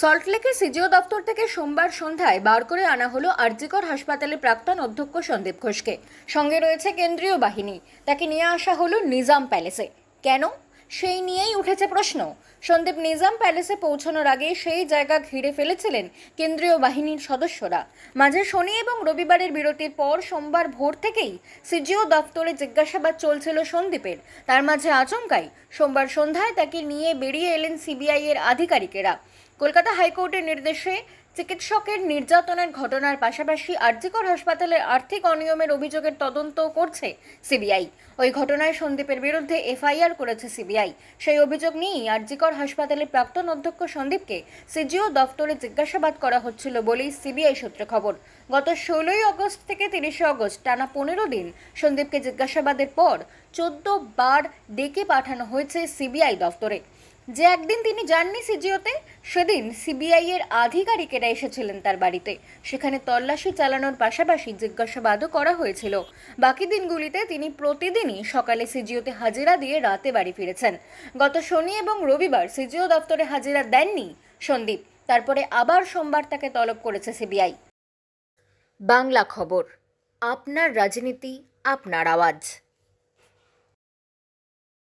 সল্টলেকের সিজিও দপ্তর থেকে সোমবার সন্ধ্যায় বার করে আনা হলো আরজিকর হাসপাতালের প্রাক্তন অধ্যক্ষ সন্দীপ ঘোষকে। সঙ্গে রয়েছে কেন্দ্রীয় বাহিনী। তাকে নিয়ে আসা হলো নিজাম প্যালেসে। কেন? সেই নিয়েই উঠেছে প্রশ্ন। সন্দীপ নিজাম প্যালেসে পৌঁছানোর আগে সেই জায়গা ঘিরে ফেলেছিলেন কেন্দ্রীয় বাহিনীর সদস্যরা। মাঝে শনি এবং রবিবারের বিরতির পর সোমবার ভোর থেকেই সিজিও দপ্তরে জিজ্ঞাসাবাদ চলছিল সন্দীপের। তার মাঝে আচমকাই সোমবার সন্ধ্যায় তাকে নিয়ে বেরিয়ে এলেন সিবিআই এর আধিকারিকেরা। কলকাতা হাইকোর্টের নির্দেশে চিকিৎসকের নির্যাতনের ঘটনার পাশাপাশি আরজিকর হাসপাতালের আর্থিক অনিয়মের অভিযোগের তদন্ত করছে সিবিআই। ওই ঘটনায় সন্দীপের বিরুদ্ধে এফআইআর করেছে সিবিআই। সেই অভিযোগ নিয়েই আরজিকর হাসপাতালের প্রাক্তন অধ্যক্ষ সন্দীপকে সিজিও দফতরে জিজ্ঞাসাবাদ করা হচ্ছিল বলেই সিবিআই সূত্রে খবর। গত ষোলোই আগস্ট থেকে তিরিশে আগস্ট টানা পনেরো দিন সন্দীপকে জিজ্ঞাসাবাদের পর চোদ্দ বার ডেকে পাঠানো হয়েছে সিবিআই দফতরে। যে একদিন তিনি যাননি সিজিওতে, সেদিন সিবিআই এর আধিকারিকেরা এসেছিলেন তার বাড়িতে। সেখানে তল্লাশি চালানোর পাশাপাশি জিজ্ঞাসাবাদও করা হয়েছিল। বাকি দিনগুলিতে তিনি প্রতিদিনই সকালে সিজিওতে হাজিরা দিয়ে রাতে বাড়ি ফিরেছেন। গত শনি এবং রবিবার সিজিও দপ্তরে হাজিরা দেননি সন্দীপ। তারপরে আবার সোমবার তাকে তলব করেছে সিবিআই। বাংলা খবর, আপনার রাজনীতি, আপনার আওয়াজ।